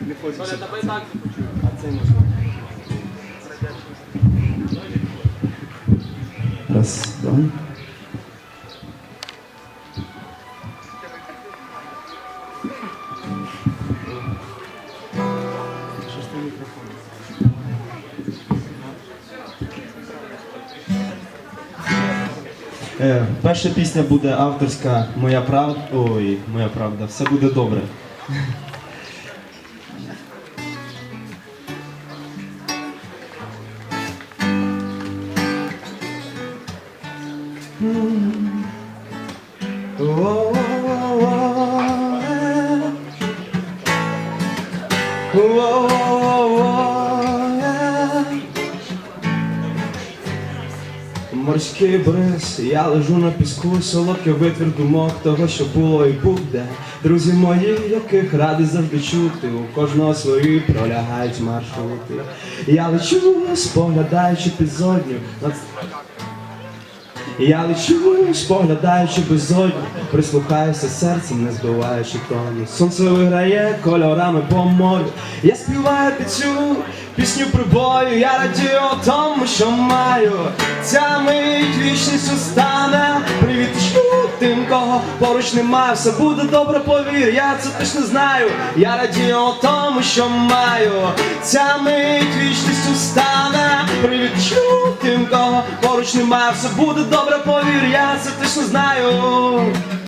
Не хочеться. давай так. А це можна. Раз, два. Що ж Е, перша пісня буде авторська Моя правда. Ой, моя правда. Все буде добре. Морський бриз, я лежу на піску, солодкий витвір думок того, що було і буде. Друзі мої, яких ради завжди чути, у кожного свої пролягають маршрути. Я лечу, споглядаючи підзодню я лечу, споглядаючи безодню, прислухаюся серцем, не збиваючи тону. Сонце виграє кольорами по морю. Я співаю під цю пісню прибою. Я радію тому, що маю. Ця мить вічністю стане. Привіт тим, кого поруч немає. Все буде добре, повір, я це точно знаю. Я радію тому, що маю. Ця мить вічністю стане. Привіт тим, кого поруч нема, Все буде добре, повір, я це точно знаю.